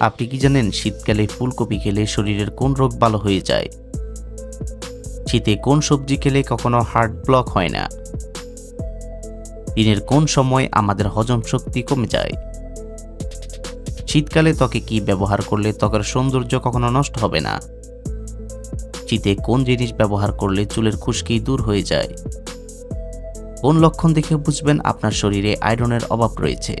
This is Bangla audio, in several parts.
আপনি কি জানেন শীতকালে ফুলকপি খেলে শরীরের কোন রোগ ভালো হয়ে যায়? শীতে কোন সবজি খেলে কখনো হার্ট ব্লক হয় না? দিনের কোন সময় আমাদের হজম শক্তি কমে যায়? শীতকালে ত্বকে কি ব্যবহার করলে ত্বকের সৌন্দর্য কখনো নষ্ট হবে না? শীতে কোন জিনিস ব্যবহার করলে চুলের খুশকি দূর হয়ে যায়? কোন লক্ষণ দেখে বুঝবেন আপনার শরীরে আয়রনের অভাব রয়েছে?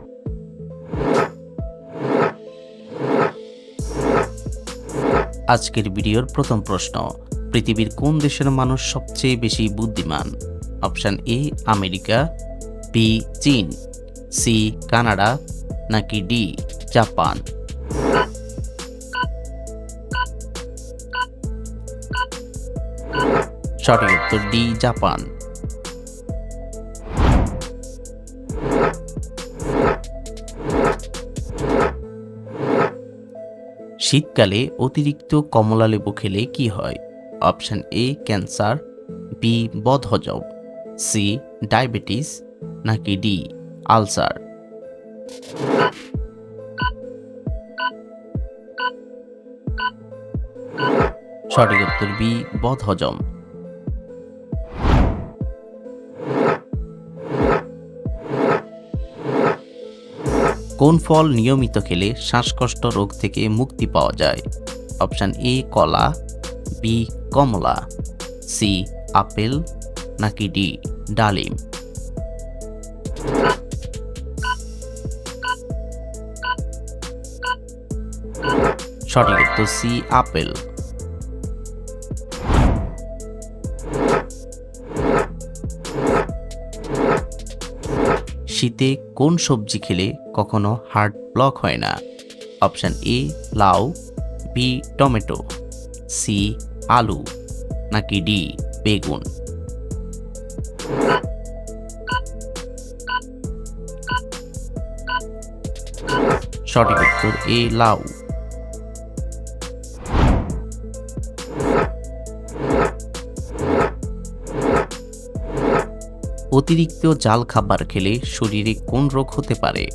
আজকের ভিডিওর প্রথম প্রশ্ন, পৃথিবীর কোন দেশের মানুষ সবচেয়ে বেশি বুদ্ধিমান? অপশান এ, আমেরিকা, বি, চীন, সি, কানাডা, নাকি ডি, জাপান? সঠিক উত্তর ডি, জাপান। শীতকালে অতিরিক্ত কমলা লেবু খেলে কি হয়? অপশান এ, ক্যান্সার, বি, বদহজম, সি, ডায়াবেটিস, নাকি ডি, আলসার। সঠিক উত্তর বি, বদহজম। কোন ফল নিয়মিত খেলে শ্বাসকষ্ট রোগ থেকে মুক্তি পাওয়া যায়? অপশান এ, কলা, বি, কমলা, সি, আপেল, নাকি ডি, ডালিম? সঠিক উত্তর সি, আপেল। শীতে কোন সবজি খেলে কখনো হার্ট ব্লক হয় না? অপশান এ, লাউ, বি, টমেটো, সি, আলু, নাকি ডি, বেগুন? সঠিক উত্তর এ, লাউ। অতিরিক্ত জাল খাবার খেলে শরীরে কোন রোগ হতে পারে?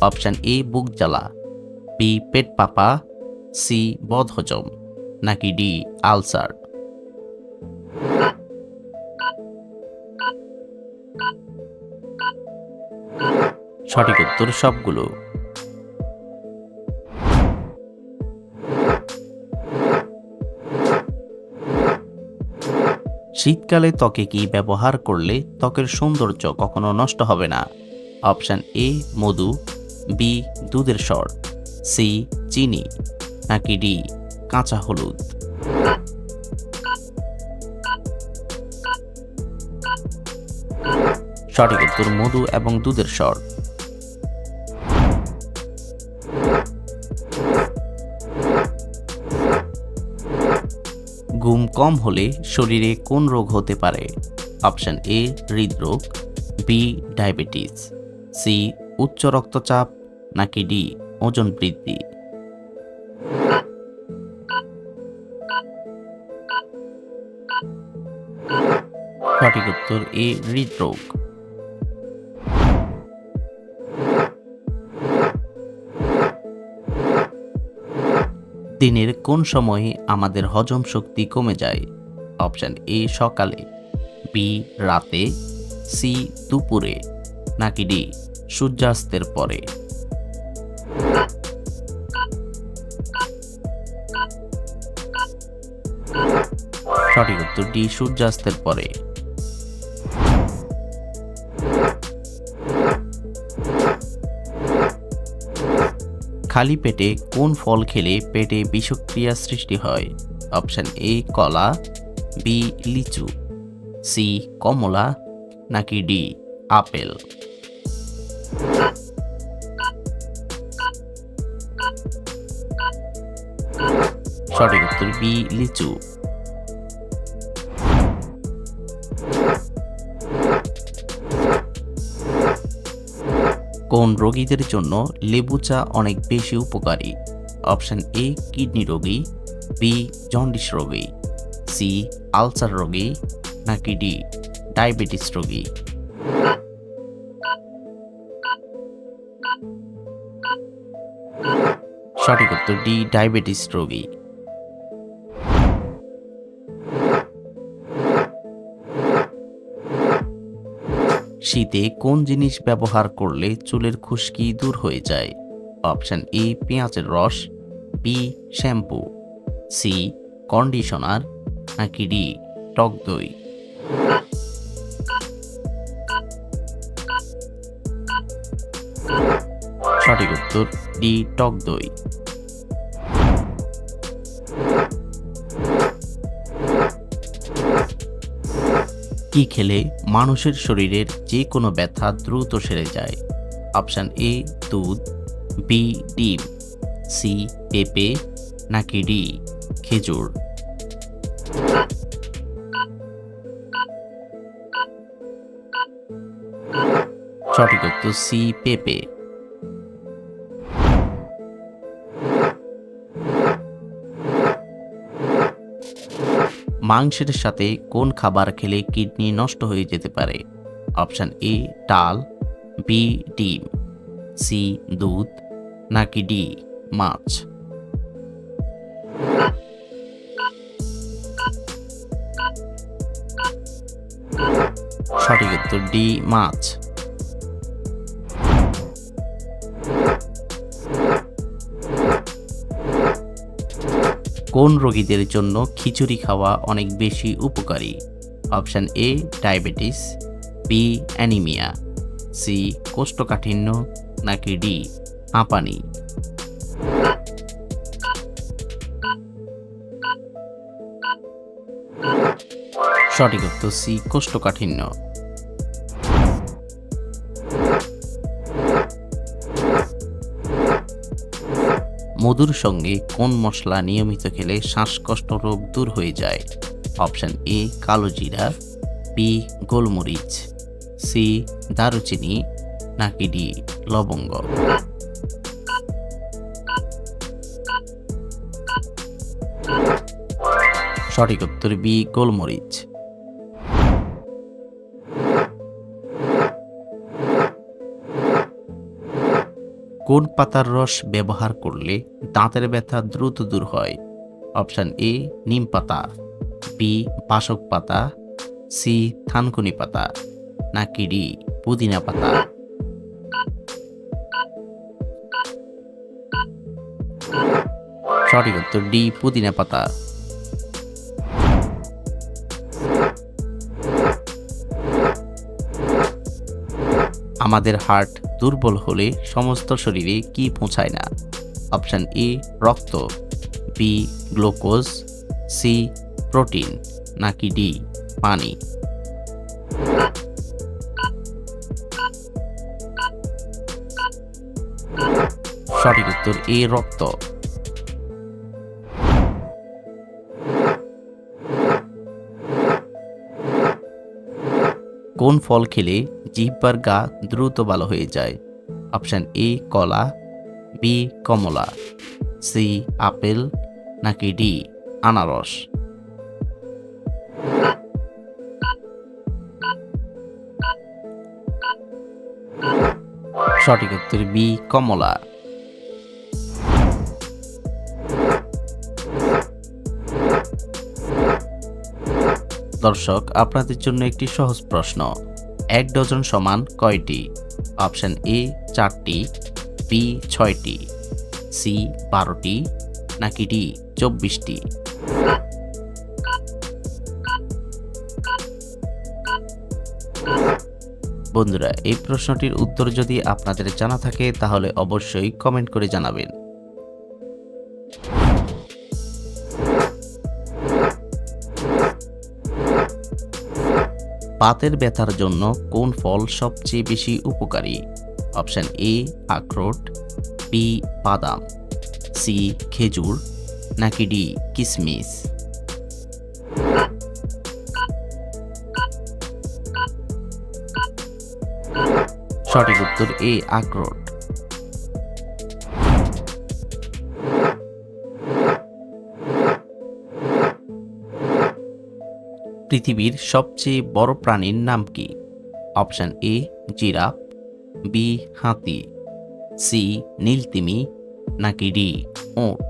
অপশান এ, বুক জ্বালা। বি, পেট পাপা। সি, বদহজম। নাকি ডি, আলসার। সঠিক উত্তর সবগুলো। শীতকালে ত্বকে কি ব্যবহার করলে ত্বকের সৌন্দর্য কখনো নষ্ট হবে না? অপশান এ, মধু, বি, দুধের স্বর, সি, চিনি, নাকি ডি, কাঁচা হলুদ। সঠিক উত্তর মধু এবং দুধের স্বর। ঘুম কম হলে শরীরে কোন রোগ হতে পারে? অপশান এ, হৃদরোগ, বি, ডায়াবেটিস, সি, উচ্চ রক্তচাপ, নাকি ডি, ওজন বৃদ্ধি। সঠিক উত্তর এ, হৃদরোগ। দিনের কোন সময়ে আমাদের হজম শক্তি কমে যায়? অপশান এ, সকালে, বি, রাতে, সি, দুপুরে, নাকি ডি, সূর্যাস্তের পরে। সঠিক উত্তর ডি, সূর্যাস্তের পরে। খালি পেটে কোন ফল খেলে পেটে বিষক্রিয়া সৃষ্টি হয়? অপশান এ, কলা, বি, লিচু, সি, কমলা, নাকি ডি, আপেল? সঠিক উত্তর বি, লিচু। কোন রোগীদের জন্য লেবু চা অনেক বেশি উপকারী? অপশন এ, কিডনি রোগী, বি, জন্ডিস রোগী, সি, আলসার রোগী, নাকি ডি, ডায়াবেটিস রোগী? সঠিক উত্তর ডি, ডায়াবেটিস রোগী। শীতে কোন জিনিস ব্যবহার করলে চুলের খুশকি দূর হয়ে যায়? অপশন এ, পেঁয়াজের রস, বি, শ্যাম্পু, সি, কন্ডিশনার, নাকি ডি, টক দই? সঠিক উত্তর, ডি, টক দই। কি খেলে মানুষের শরীরের যে কোনো ব্যথা দ্রুত সেরে যায়। অপশান এ, দুধ, বি, ডিম, সি, পেঁপে, নাকি ডি, খেজুর। সঠিক উত্তর সি, পেঁপে। মাংসের সাথে কোন খাবার খেলে কিডনি নষ্ট হয়ে যেতে পারে? অপশান এ, ডাল, বি, ডিম, সি, দুধ, নাকি ডি, মাছ? সঠিক উত্তর ডি, মাছ। কোন রোগীদের জন্য খিচুড়ি খাওয়া অনেক বেশি উপকারী? Option A, diabetes, B, anaemia, C, কোষ্ঠকাঠিন্য, নাকি ডি, হাঁপানি। সঠিক উত্তর সি, কোষ্ঠকাঠিন্য। মধুর সঙ্গে কোন মশলা নিয়মিত খেলে শ্বাসকষ্ট রোগ দূর হয়ে যায়? অপশান এ, কালো জিরা বি গোলমরিচ সি দারুচিনি, নাকি ডি লবঙ্গ। সঠিক উত্তর বি গোলমরিচ। কোন পাতার রস ব্যবহার করলে দাঁতের ব্যথা দ্রুত দূর হয়? অপশান এ, নিম পাতা, বি বাসক পাতা, সি, থানকুনি পাতা, নাকি ডি, পুদিনা পাতা। সঠিক উত্তর ডি, পুদিনা পাতা। আমাদের হার্ট দুর্বল হলে সমস্ত শরীরে কি পৌঁছায় না? অপশান এ, রক্ত। B, glucose. C, protein. নাকি ডি, পানি। সঠিক উত্তর এ, রক্ত। কোন ফল খেলে জিহ্বার গা দ্রুত ভালো হয়ে যায়? অপশান এ, কলা, বি, কমলা, সি, আপেল, নাকি ডি, আনারস? সঠিক উত্তর বি, কমলা। দর্শক, আপনাদের জন্য একটি সহজ প্রশ্ন। এক ডজন সমান কয়টি? অপশান এ, চারটি, বি, ছয়টি, সি, বারোটি, নাকি ডি, চব্বিশটি? বন্ধুরা, এই প্রশ্নটির উত্তর যদি আপনাদের জানা থাকে, তাহলে অবশ্যই কমেন্ট করে জানাবেন। পাতের ব্যথার জন্য কোন ফল সবচেয়ে বেশি উপকারী? অপশান এ, আখরোট, বি, বাদাম, সি, খেজুর, নাকি ডি, কিসমিস? সঠিক উত্তর এ, আখরোট। পৃথিবীর সবচেয়ে বড় প্রাণীর নাম কি? অপশান এ, জিরাফ, বি, হাতি, সি, নীলতিমি, নাকি ডি ওট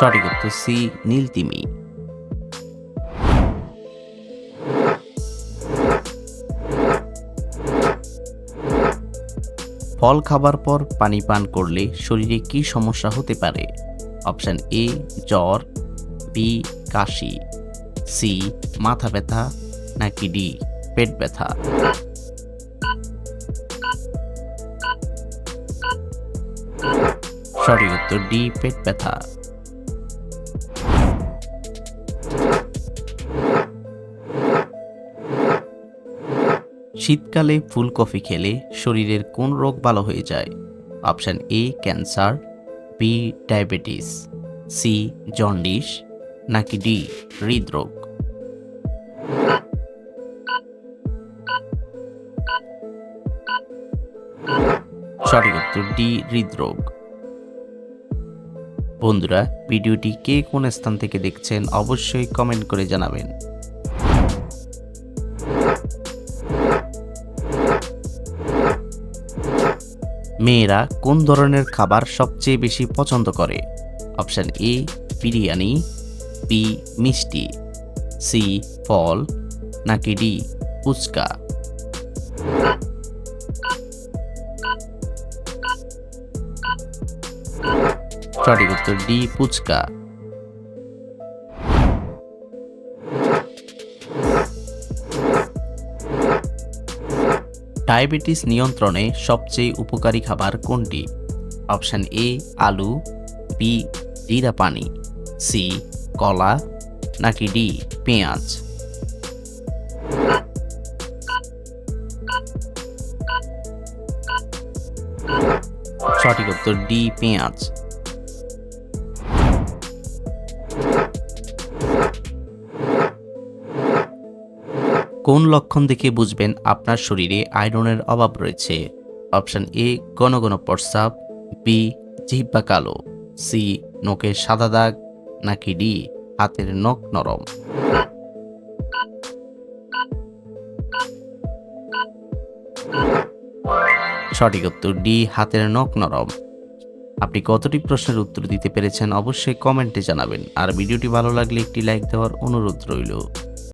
সঠিক উত্তর সি, নীলতিমি। ফল খাবার পর পানি পান করলে শরীরে কি সমস্যা হতে পারে? অপশান এ, জ্বর বি কাশি সি মাথা ব্যথা, নাকি ডি পেট ব্যথা। সঠিক উত্তর ডি পেট ব্যথা। শীতকালে ফুলকফি খেলে শরীরের কোন রোগ ভালো হয়ে যায়? Option A cancer B diabetes C jaundice, নাকি ডি হৃদরোগ? সঠিক উত্তর ডি হৃদরোগ। বন্ধুরা, ভিডিওটি কে কোন স্থান থেকে দেখছেন অবশ্যই কমেন্ট করে জানাবেন। মেয়েরা কোন ধরনের খাবার সবচেয়ে বেশি পছন্দ করে? অপশান এ, বিরিয়ানি, বি, মিষ্টি, সি, ফল, নাকি ডি, ফুচকা। সঠিক উত্তর ডি, ফুচকা। ডায়াবেটিস নিয়ন্ত্রণে সবচেয়ে উপকারী খাবার কোনটি? অপশান এ, আলু, বি, জিরা পানি, সি, কলা, নাকি ডি, পেঁয়াজ? সঠিক উত্তর ডি, পেঁয়াজ। কোন লক্ষণ দেখে বুঝবেন আপনার শরীরে আয়রনের অভাব রয়েছে? অপশন এ, ঘন ঘন প্রস্রাব, বি, জিহ্বা কালো, সি, নখের সাদা দাগ, নাকি ডি, হাতের নখ নরম? সঠিক উত্তর ডি, হাতের নখ নরম। আপনি কতটি প্রশ্নের উত্তর দিতে পেরেছেন অবশ্যই কমেন্টে জানাবেন। আর ভিডিওটি ভালো লাগলে একটি লাইক দেওয়ার অনুরোধ রইল।